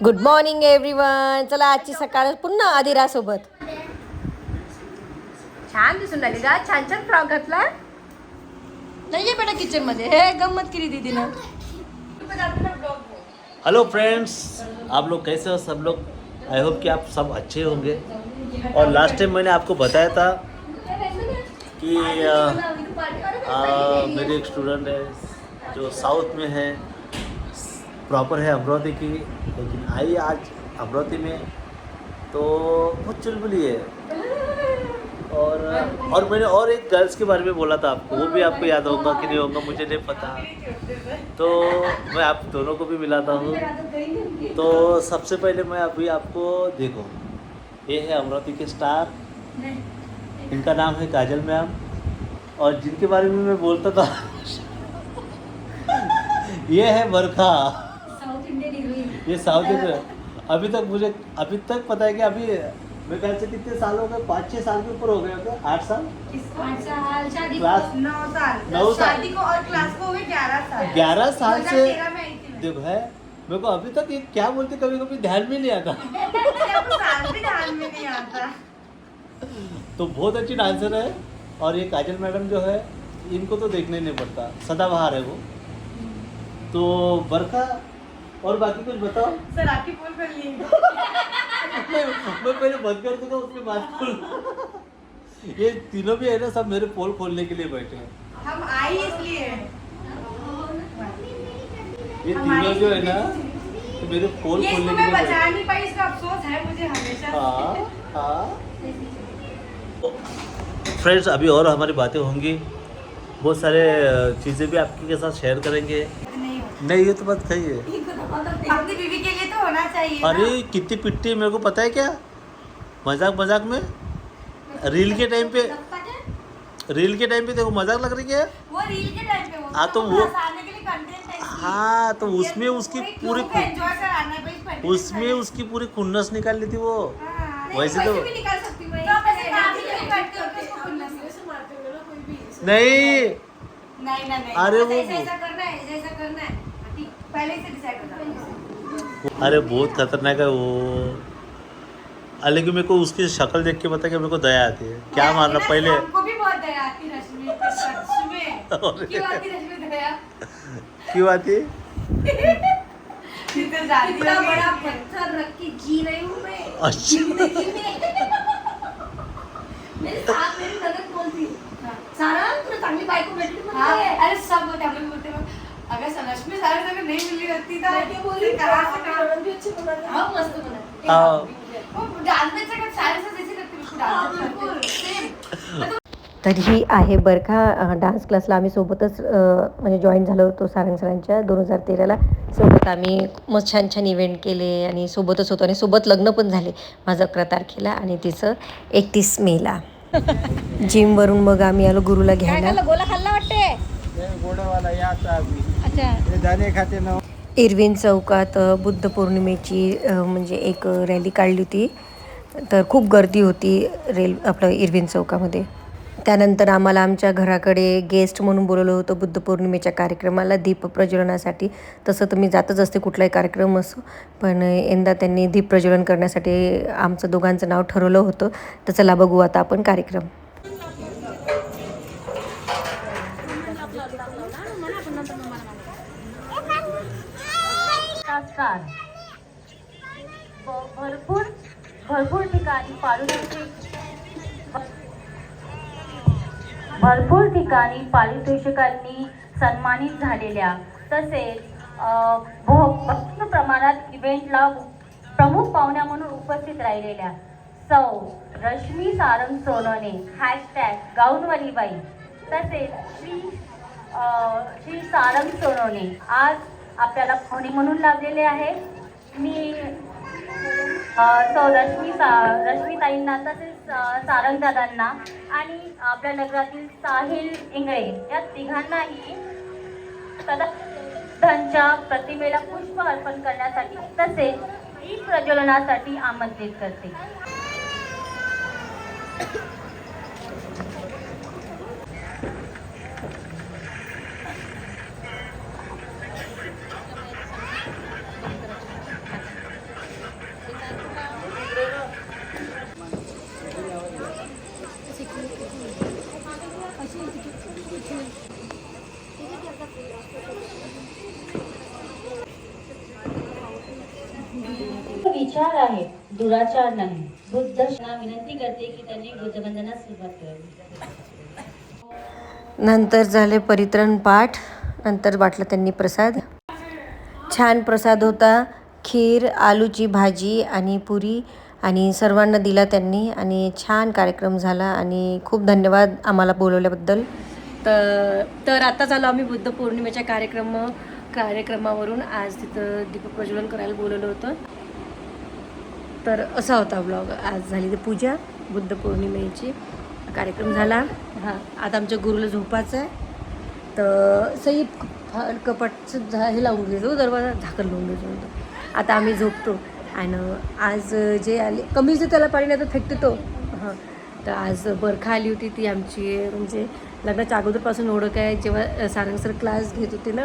Good morning everyone चला आजची सकाळ पुन्हा अधिरा सोबत. छान दिसून राहिली का छान छान फ्रॉक घातला. नाहीये बेटा किचनमध्ये. हे गंमत केली दीदीनं. हेलो फ्रेंड्स आप लोग कैसे हो सब लोग? आई होप कि आप सब अच्छे होंगे। और लास्ट टाइम मैंने आपको बताया था कि अ, अ, मेरी एक स्टूडेंट है जो साउथ में है। प्रॉपर है अमरावती की, लेकिन आई आज अमरावती में तो बहुत चुलबुली है। और और मैंने और एक गर्ल्स के बारे में बोला था आपको, वो भी आपको याद होगा कि नहीं होगा, मुझे नहीं पता। तो मैं आप दोनों को भी मिलाता हूँ। तो सबसे पहले मैं अभी आपको देखो, ये है अमरावती के स्टार इनका नाम है काजल मैम। और जिनके बारे में मैं बोलता था, ये है बरखा। ये साउथ इंडियन अभी तक मुझे अभी तक पता है कि अभी मेरे ख्याल से कितने साल हो गए? पाँच छः साल के ऊपर हो गए होंगे? आठ साल? क्लास नौ साल। नौ साल। शादी को और क्लास को हो गए ग्यारह साल। ग्यारह साल से 2013 में आई थी मैं। देखो है मेरे को अभी तक ये क्या बोलते कभी कभी ध्यान में नहीं आता। मुझे अब साल भी ध्यान में नहीं आता। तो बहुत अच्छी डांसर है और ये काजल मैडम जो है इनको तो देखने नहीं पड़ता। सदाबहार है वो। तो बरखा और बाकी कुछ बताओ? सर आपकी पोल कर ली मैं मैं पहले बंद कर दूँगा उसके बाद ये तीनों भी है ना सब मेरे पोल खोलने के लिए बैठे हैं। हम आई इसलिए। ये तीनों जो है ना तो मेरे पोल खोलने के लिए बचा नहीं पाई इसका अफसोस है मुझे हमेशा हाँ हाँ। फ्रेंड्स अभी और हमारी बातें होंगी। बहुत सारे चीज़ें भी आपके के साथ शेयर करेंगे। नहीं नहीं ये तो बात सही है। अपनी बीवी के लिए तो होना चाहिए ना। अरे कितनी पिट्टी मेरे को पता है क्या मजाक मजाक में रील के टाइम पे रील के टाइम पे देखो मजाक लग रही है वो रील के टाइम पे हाँ, तो वो- हंसाने के लिए कंटेंट है इसलिए। हाँ तो उसमें उसकी वो एक पूरी लोगों को enjoy कराना है भाई, content उसमें है। उसकी पूरी खुन्नस निकाल ली थी वो हाँ, नहीं, वैसे तो- भी निकाल सकती हूँ मैं। तो आप ऐसे काम ही नहीं करते हो, तो उसको खुन्नस है। नहीं नहीं ना नहीं अरे बस वो- पहले से डिसाइड अरे बहुत खतरनाक है वो। लेकिन मेरे को उसकी शक्ल देख के पता है कि मेरे को दया आती है। क्या मारना पहले? हमको भी बहुत दया आती रश्मि। क्यों आती रश्मि दया? क्यों आती है? इतना बड़ा पत्थर रख के जी रही हूँ मैं। अच्छा। मेरे साथ मेरी बोलती सारा तुला चांगली बायको भेटली हाँ. अरे सब हैं, अगर स- रश्मि सारे जगह नहीं मिली होती तो मैं क्या बोल रही फिर कहाँ से हूँ? मस्त तर आहे. बरखा डान्स क्लासला आम्ही सोबतच म्हणजे जॉईन झालो होतो सारंग सरांच्या दोन हजार तेराला. सोबत आम्ही मस्त छान छान इव्हेंट केले आणि सोबतच होतो आणि सोबत लग्न पण झाले माझं अकरा तारखेला आणि तिचं एकतीस मेला. जिमवरून मग आम्ही आलो गुरुला घ्यायला. गोला खाल्ला वाटते इरविन चौकात बुद्ध पौर्णिमेची म्हणजे एक रॅली काढली होती. तर खूप गर्दी होती रेल आपलं इरविन चौकामध्ये. त्यानंतर आम्हाला आमच्या घराकडे गेस्ट म्हणून बोलवलं होतं बुद्ध पौर्णिमेच्या कार्यक्रमाला दीप प्रज्वलनासाठी. तसं तर मी जातच असते कुठलाही कार्यक्रम असो. पण यंदा त्यांनी दीप प्रज्वलन करण्यासाठी आमचं दोघांचं नाव ठरवलं होतं. तर चला बघू आता आपण कार्यक्रम. संस्कार भरपूर भरपूर ठिकाणी पारितोषिक भरपूर ठिकाणी पारितोषिकांनी सन्मानित झालेल्या तसेच भक्त प्रमाणात इव्हेंटला प्रमुख पाहुण्या म्हणून उपस्थित राहिलेल्या सौ रश्मी सारंग सोनवणे हॅशटॅग गाऊनवालीबाई तसेच श्री श्री सारंग सोनवणे आज आपल्याला पाहुणे म्हणून लाभलेले आहे. मी सौ रश्मी सा रश्मीताईंना तसेच सारंगदादांना आणि आपल्या नगरातील साहिल इंगळे या तिघांनाही सदाच्या प्रतिमेला पुष्प अर्पण करण्यासाठी तसेच ई प्रज्वलनासाठी आमंत्रित करते. विचार आहे दुराचार नाही. बुद्ध विनंती करते की त्यांनी बुद्धवंदना सुरुवात करावी. नंतर झाले परित्रण पाठ नंतर वाटलं त्यांनी प्रसाद. छान प्रसाद होता खीर आलूची भाजी आणि पुरी आणि सर्वांना दिला त्यांनी आणि छान कार्यक्रम झाला आणि खूप धन्यवाद आम्हाला बोलवल्याबद्दल. तर तर आता झालो आम्ही बुद्ध पौर्णिमेच्या कार्यक्रम कार्यक्रमावरून. आज तिथं दीपक प्रज्वलन करायला बोलवलं होतं. तर असा होता ब्लॉग आज झाली ती पूजा बुद्ध पौर्णिमेची कार्यक्रम झाला. हां आता आमच्या गुरुला झोपाचं आहे. तर सई कपाटचं झा हे लावून देतो दरवाजा झाकण लावून देतो. आता आम्ही झोपतो. आणि आज जे आले कमी जे त्याला पाणी नाही तर फेकते तो हां तर आज बरखा आली होती ती आमची म्हणजे लग्नाच्या अगोदरपासून ओळख आहे. जेव्हा सारंग सर क्लास घेत होते ना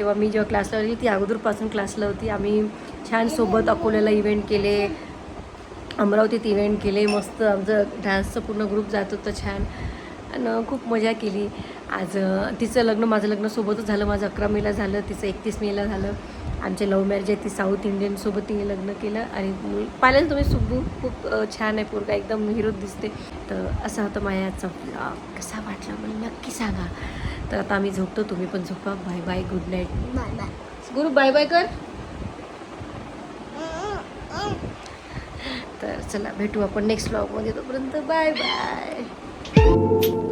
तेव्हा मी जेव्हा क्लासला होती ती अगोदरपासून क्लासला होती. आम्ही छान सोबत अकोल्याला इव्हेंट केले अमरावतीत इव्हेंट केले मस्त आमचं डान्सचं पूर्ण ग्रुप जात होतं छान. आणि खूप मजा केली. आज तिचं लग्न माझं लग्न सोबतच झालं. माझं अकरा मेला झालं तिचं एकतीस मेला झालं. आमचे लव्ह मॅरेज आहे ती साऊथ इंडियनसोबत तिने लग्न केलं. आणि पाहिलं तुम्ही सुबू खूप छान आहे पोरगा. एकदम हिरोत दिसते. तर असा होता माझ्या आजचा कसा वाटला मला नक्की सांगा. तर आता आम्ही झोपतो. तुम्ही पण झोपा. Bye bye good night bye bye गुरु बाय बाय कर. तर चला भेटू आपण नेक्स्ट ब्लॉगमध्ये तोपर्यंत बाय बाय